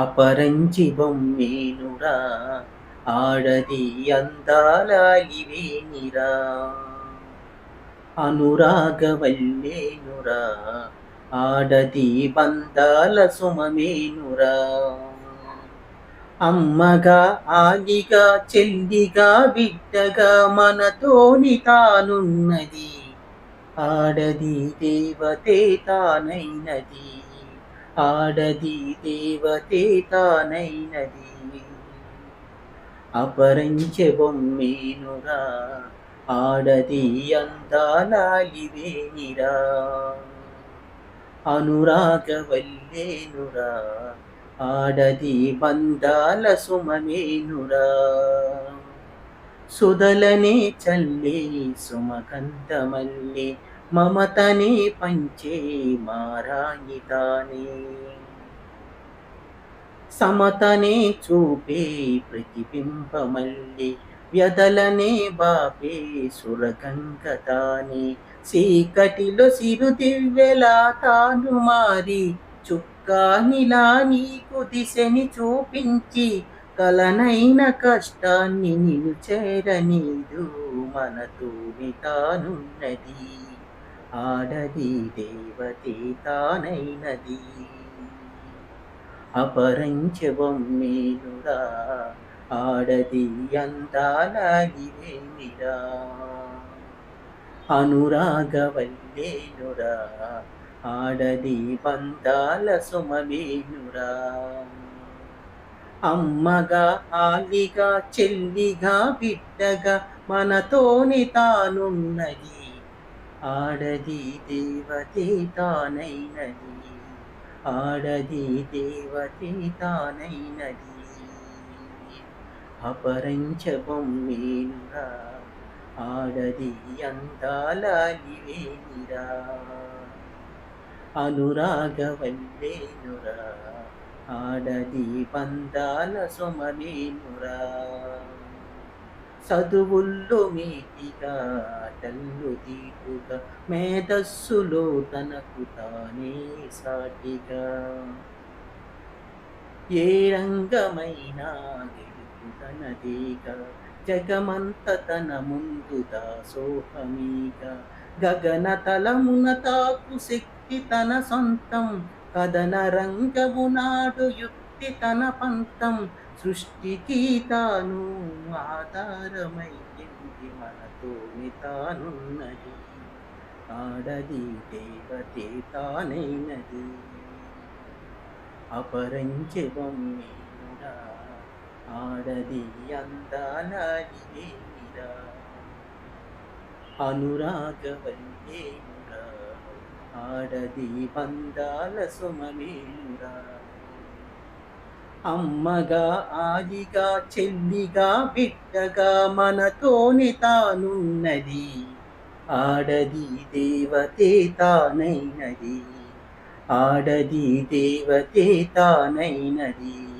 అపరంచి బొమ్మేనురా ఆడది అందాలాగివేనిరా అనురాగవల్లేనురా ఆడది బందాల సుమమేనురా. అమ్మగా ఆగిగా చెల్లిగా బిడ్డగా మనతోని తానున్నది ఆడది దేవతే తానైనది. ఆడది దేవతే తానైనది అపరంచ బొమ్మేనురా ఆడది అందాలాలివేనిరా అనురాగవల్లేనురా ఆడది బంధాల సుమమేనురా. సుదలనే చల్లే సుమకంతమల్లే మమతనే పంచే మారాయితానే సమతనే చూపే ప్రతిబింబమల్లి వ్యదలనే బాపే సురగంగతానే చీకటిలో సిరు దివ్యలా తాను మారి చుక్కానిలా నీకు దిశని చూపించి కలనైన కష్టాన్ని నిన్ను చేరనీదు మనతోని తానున్నది. ఆడది దేవతే తానైనది. అపరంచబొమ్మేనురా ఆడది అందాలాగివేమిరా అనురాగవల్లేనురా ఆడది బందాల సుమవేనురా అమ్మగా ఆలిగా చెల్లిగా బిడ్డగా మనతోని తానున్నది. ఆడది దేవతే తానైనది. ఆడది దేవతే తానైనది. అపరంచ బొమ్మేనురా ఆడది అందాలాలివేనిరా అనురాగవల్లేనురా. ఆడది పందాల సుమమేనురా చదువుల్లో మీటిగా తల్లు దీటుగా మేధస్సులో తనకు తానే సాటిగా. ఏ రంగమైనా గెలుపుతనదేగా జగమంత తన ముందు దాసోహమీగా. గగన తలమున తాకు శక్తి తన సొంతం కథన రంగము నాడు యుక్తి తన పంతం. సృష్టికి తాను ఆధారమైంది మనతో తానున్నది. ఆడది దేవతే తానైనది. అపరంచె ఆడది అందాలీరా అనురాగవల్లేనురా ఆడది బందాల సుమమేనురా. అమ్మగా ఆదిగా చెల్లిగా బిడ్డగా మనతోని తానున్నది. ఆడది దేవతే తానైనది. ఆడది దేవతే తానైనది.